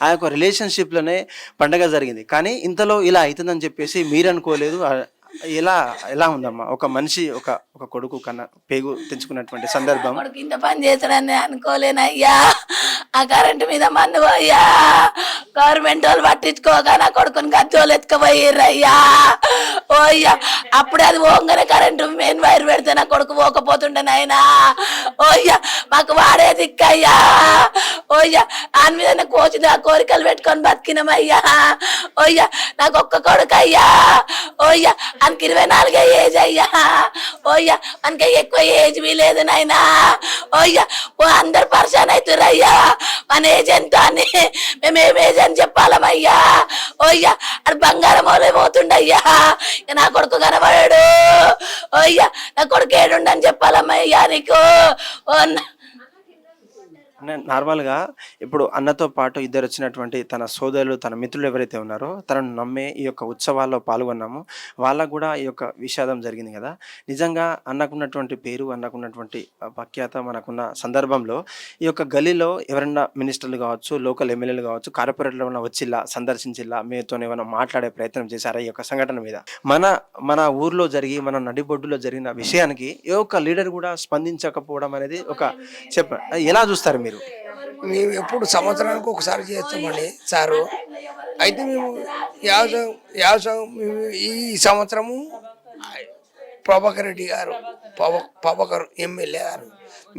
ఆ యొక్క రిలేషన్షిప్లోనే పండగ జరిగింది. కానీ ఇంతలో ఇలా అవుతుందని చెప్పేసి మీరు అనుకోలేదు ఇలా ఎలా ఎలా ఉందమ్మా? ఒక మనిషి ఒక ఒక కొడుకు కన్నా పేగు తెంచుకున్నటువంటి సందర్భం? కొడుకు ఇంత పని చేస్తాడని అనుకోలేనయ్యా ఆ కరెంటు మీద మన్ను పోయ్యా. గవర్నమెంట్ వాళ్ళు పట్టించుకోగా నా కొడుకుని గద్దోలు ఎత్తుకుపోయిర్రయ్యా ఓయ్యా అప్పుడే అది పోగానే కరెంటు మెయిన్ వైర్ పెడితే నా కొడుకు పోకపోతుండే నాయనా. ఓయ్యా మాకు వాడే దిక్కయ్యా ఓయ్యా దాని మీద కోచింది ఆ కోరికలు పెట్టుకొని బతికినమయ్యా! ఓయ్యా నాకు ఒక్క కొడుకు అయ్యా ఓయ్యా ఆయనకి ఇరవై నాలుగే ఏజ్ అయ్యా! ఓయ్యా మనకి ఎక్కువ ఏజ్ వీలేదు నాయనా! ఓయ్యా ఓ అందరు పర్సన్ అవుతురయ్యా! మన ఏజ్ ఎంత అని మేము ఏం ఏజ్ అని చెప్పాలమయ్యా! ఓయ్యా అది బంగారం ఓలే పోతుండయ్యా! ఇక నా కొడుకు కనబడాడు! ఓయ్యా నా కొడుకు ఏడుండని చెప్పాలమ్మయ్యా నీకు! ఓ నా- నార్మల్గా ఇప్పుడు అన్నతో పాటు ఇద్దరు వచ్చినటువంటి తన సోదరులు తన మిత్రులు ఎవరైతే ఉన్నారో తనను నమ్మే ఈ యొక్క ఉత్సవాల్లో పాల్గొన్నాము. వాళ్ళకు కూడా ఈ యొక్క విషాదం జరిగింది కదా. నిజంగా అన్నకున్నటువంటి పేరు అన్నకున్నటువంటి ప్రఖ్యాత మనకున్న సందర్భంలో ఈ యొక్క గలీలో ఎవరైనా మినిస్టర్లు కావచ్చు లోకల్ ఎమ్మెల్యేలు కావచ్చు కార్పొరేటర్లు ఏమైనా వచ్చిల్లా సందర్శించిల్లా మీతో ఏమైనా మాట్లాడే ప్రయత్నం చేశారా ఈ యొక్క సంఘటన మీద? మన మన ఊర్లో జరిగి మన నడిబొడ్డులో జరిగిన విషయానికి ఏ ఒక్క లీడర్ కూడా స్పందించకపోవడం అనేది ఒక చెప్ప ఎలా చూస్తారు మీరు. మేము ఎప్పుడు సంవత్సరానికి ఒకసారి చేస్తామండి సారు. అయితే మేము యావసం యావసం మేము ఈ సంవత్సరము ప్రభాకర్ రెడ్డి గారు పవ ప్రభాకర్ ఎమ్మెల్యే గారు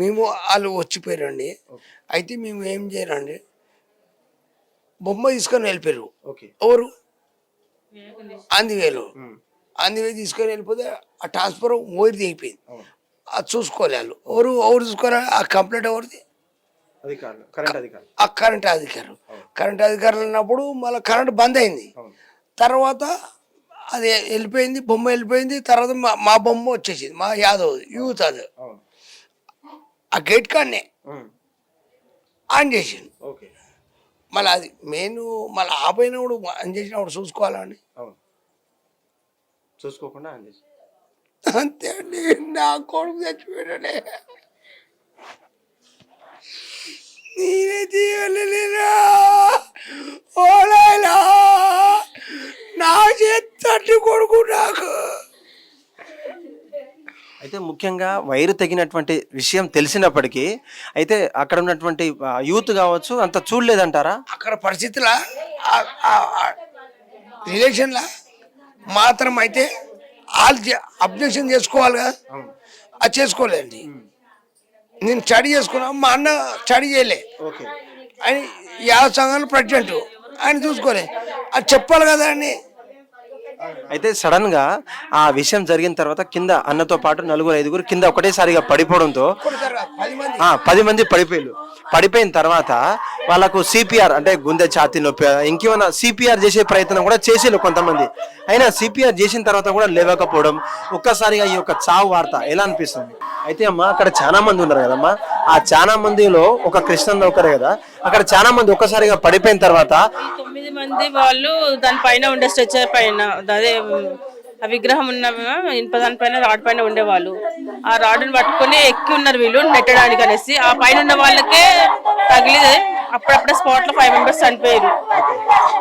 మేము వాళ్ళు వచ్చిపోయారండి. అయితే మేము ఏం చేయరండి? బొమ్మ తీసుకొని వెళ్ళిపోయారు ఎవరు? అందివేలు. అందివే తీసుకొని వెళ్ళిపోతే ఆ ట్రాన్స్ఫర్ ఓరి దిగిపోయింది అది చూసుకోలే వాళ్ళు. ఎవరు ఎవరు చూసుకోరా? ఆ కంప్లైంట్ ఎవరిది? అధికారులు కరెంట్ అధికారులు. ఆ కరెంట్ అధికారులు. కరెంట్ అధికారులు అన్నప్పుడు మళ్ళీ కరెంట్ బంద్ అయింది. తర్వాత అది వెళ్ళిపోయింది బొమ్మ వెళ్ళిపోయింది తర్వాత మా మా బొమ్మ వచ్చేసింది మా యాదవ్ యూత్ అది. ఆ గేట్ కాడనే ఆన్ చేసింది ఓకే. మళ్ళీ అది మెయిన్ మళ్ళీ ఆపోయినప్పుడు ఆన్ చేసినప్పుడు చూసుకోవాలండి అవును. చూసుకోకుండా ఆన్ చేసి. అంతే అండి నా కొడుకు చచ్చిపోయాడే నేనే తీయలేరా ఓలేలా నా చేతి కొడుకు నాకు అయితే ముఖ్యంగా వైరు తెగినటువంటి విషయం తెలిసినప్పటికీ అయితే అక్కడ ఉన్నటువంటి యూత్ కావచ్చు అంత చూడలేదంటారా? అక్కడ పరిస్థితుల? రిలేషన్లా? మాత్రం అయితే వాళ్ళు అబ్జెక్షన్ చేసుకోవాలి కదా అది చేసుకోలేండి. నేను స్టడీ చేసుకున్నా మా అన్న స్టడీ చేయలే. ఓకే. ఆయన యాభై సంఘాలు ప్రెసిడెంట్. ఆయన చూసుకోలే. అది చెప్పాలి కదా అండి అయితే సడన్గా ఆ విషయం జరిగిన తర్వాత కింద అన్నతో పాటు నలుగురు ఐదుగురు కింద ఒకటేసారిగా పడిపోవడంతో పది మంది ఆ పది మంది పడిపోయారు పడిపోయిన తర్వాత వాళ్ళకు సిపిఆర్ అంటే గుండె ఛాతీ నొప్పి ఇంకేమైనా సిపిఆర్ చేసే ప్రయత్నం కూడా చేసేళ్ళు కొంతమంది. అయినా సిపిఆర్ చేసిన తర్వాత కూడా లేవకపోవడం ఒక్కసారిగా ఈ యొక్క చావు వార్త ఎలా అనిపిస్తుంది? అయితే అమ్మా అక్కడ చాలా మంది ఉన్నారు కదమ్మా. ఆ చాలా మందిలో ఒక కృష్ణ ఒకరే కదా అక్కడ చాలా మంది ఒక్కసారిగా పడిపోయిన తర్వాత తొమ్మిది మంది వాళ్ళు దానిపైన ఉండే స్ట్రెచర్ పైన అదే ఆ విగ్రహం ఉన్న ఇనుప దానిపైన రాడ్ పైన ఉండేవాళ్ళు. ఆ రాడ్ని పట్టుకొని ఎక్కి ఉన్నారు వీళ్ళు నెట్టడానికి అనేసి. ఆ పైన ఉన్న వాళ్ళకే తగిలి అప్పుడప్పుడే స్పాట్లో ఫైవ్ మెంబర్స్ చనిపోయారు.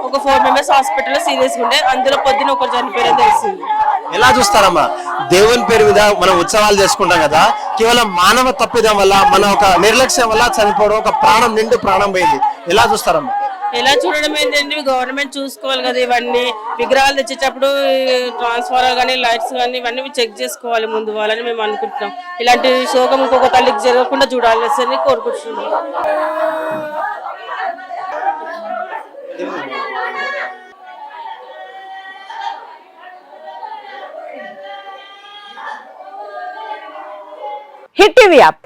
ఒక ఫోర్ మెంబర్స్ హాస్పిటల్లో సీరియస్ ఉండే అందులో పొద్దున ఒకరు చనిపోయారని తెలిసింది. ఎలా చూస్తారమ్మా? దేవుని పేరు మీద మనం ఉత్సవాలు చేసుకుంటాం కదా కేవలం మానవ తప్పిదం వల్ల మన ఒక నిర్లక్ష్యం వల్ల చనిపోవడం ఒక ప్రాణం నిండు ప్రాణం పోయింది. ఎలా చూస్తారమ్మా? ఎలా చూడడం ఏంటండి గవర్నమెంట్ చూసుకోవాలి కదా ఇవన్నీ. విగ్రహాలు తెచ్చేటప్పుడు ట్రాన్స్ఫార్మర్ కానీ లైట్స్ కానీ ఇవన్నీ చెక్ చేసుకోవాలి ముందు వాళ్ళని మేము అనుకుంటున్నాం. ఇలాంటి శోకం ఇంకొక తల్లికి జరగకుండా చూడాలి అని కోరుకుంటున్నాం. Hit TV app.